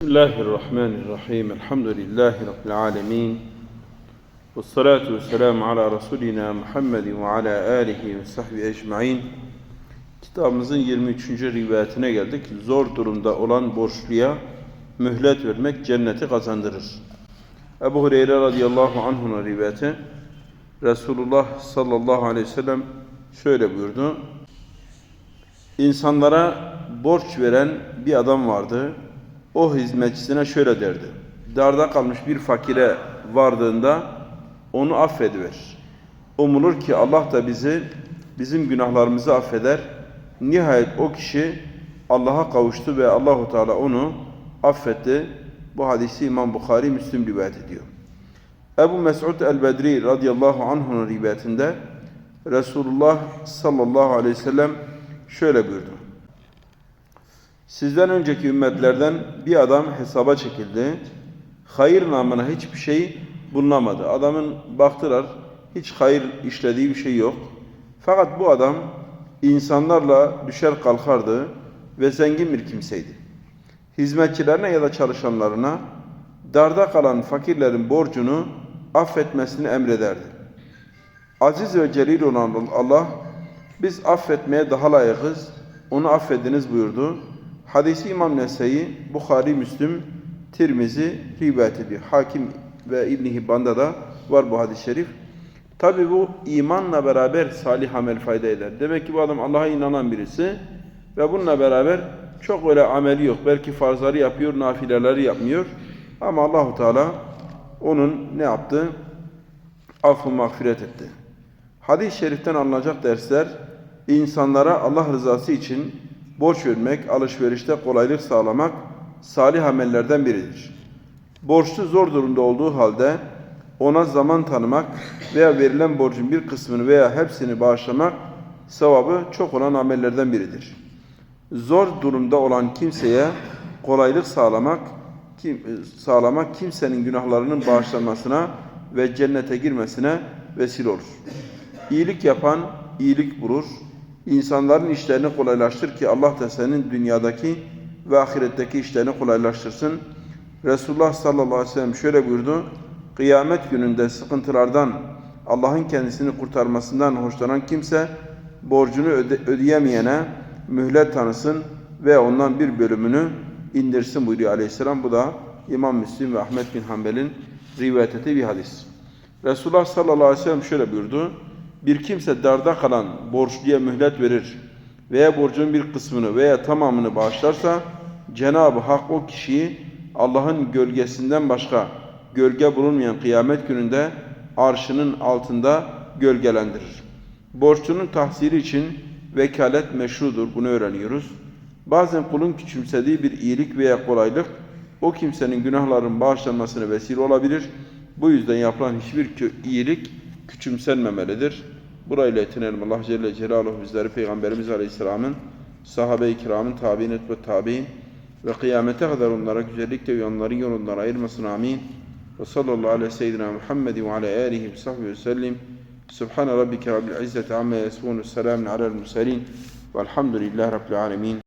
Bismillahirrahmanirrahim. Elhamdülillahi Rabbil alemin. Ve salatu ve selamu ala Resulina Muhammedin ve ala alihi ve sahbihi ecma'in. Kitabımızın 23. rivayetine geldik. Zor durumda olan borçluya mühlet vermek cenneti kazandırır. Ebu Hureyre radıyallahu anh'un rivayeti. Resulullah sallallahu aleyhi ve sellem şöyle buyurdu. İnsanlara borç veren bir adam vardı o hizmetçisine şöyle derdi. Darda kalmış bir fakire vardığında onu affediver. Umulur ki Allah da bizi bizim günahlarımızı affeder. Nihayet o kişi Allah'a kavuştu ve Allahu Teala onu affetti. Bu hadisi İmam Bukhari Müslim rivayet ediyor. Ebu Mes'ud el-Bedri radıyallahu anh'ın rivayetinde Resulullah sallallahu aleyhi ve sellem şöyle buyurdu. Sizden önceki ümmetlerden bir adam hesaba çekildi. Hayır namına hiçbir şey bulunamadı. Adamın baktılar hiç hayır işlediği bir şey yok. Fakat bu adam insanlarla düşer kalkardı ve zengin bir kimseydi. Hizmetçilerine ya da çalışanlarına darda kalan fakirlerin borcunu affetmesini emrederdi. Aziz ve celil olan Allah biz affetmeye daha layıkız, onu affediniz buyurdu. Hadisi İmam Nese'yi, Bukhari, Müslüm, Tirmizi rivayet ediyor. Hakim ve İbn Hibban'da da var bu hadis-i şerif. Tabi bu imanla beraber salih amel fayda eder. Demek ki bu adam Allah'a inanan birisi ve bununla beraber çok öyle ameli yok. Belki farzları yapıyor, nafileleri yapmıyor. Ama Allahu Teala onun ne yaptı? Affı mağfiret etti. Hadis-i şeriften alınacak dersler insanlara Allah rızası için borç vermek, alışverişte kolaylık sağlamak salih amellerden biridir. Borçlu zor durumda olduğu halde ona zaman tanımak veya verilen borcun bir kısmını veya hepsini bağışlamak sevabı çok olan amellerden biridir. Zor durumda olan kimseye kolaylık sağlamak, kim, sağlamak kimsenin günahlarının bağışlanmasına ve cennete girmesine vesile olur. İyilik yapan iyilik bulur, İnsanların işlerini kolaylaştır ki Allah da senin dünyadaki ve ahiretteki işlerini kolaylaştırsın. Resulullah sallallahu aleyhi ve sellem şöyle buyurdu. Kıyamet gününde sıkıntılardan Allah'ın kendisini kurtarmasından hoşlanan kimse borcunu öde ödeyemeyene mühlet tanısın ve ondan bir bölümünü indirsin buyuruyor aleyhisselam. Bu da İmam Müslim ve Ahmet bin Hanbel'in rivayet ettiği bir hadis. Resulullah sallallahu aleyhi ve sellem şöyle buyurdu bir kimse darda kalan borçluya mühlet verir veya borcun bir kısmını veya tamamını bağışlarsa Cenab-ı Hak o kişiyi Allah'ın gölgesinden başka gölge bulunmayan kıyamet gününde arşının altında gölgelendirir. Borçlunun tahsili için vekalet meşrudur. Bunu öğreniyoruz. Bazen kulun küçümsediği bir iyilik veya kolaylık o kimsenin günahların bağışlanmasına vesile olabilir. Bu yüzden yapılan hiçbir iyilik küçümsenmemelidir. Burayla yetinelim. Allah Celle Celaluhu bizleri Peygamberimiz Aleyhisselam'ın sahabe-i kiramın tabi'in ve tabi'in ve kıyamete kadar onlara güzellikle uyanların yolundan ayırmasın. Amin. Ve sallallahu aleyhi seyyidina Muhammedin ve ala alihi ve sahbihi ve sellim. Subhane rabbike rabbil izzeti amme yasifun selamun alel murselin. Velhamdülillahi rabbil alemin.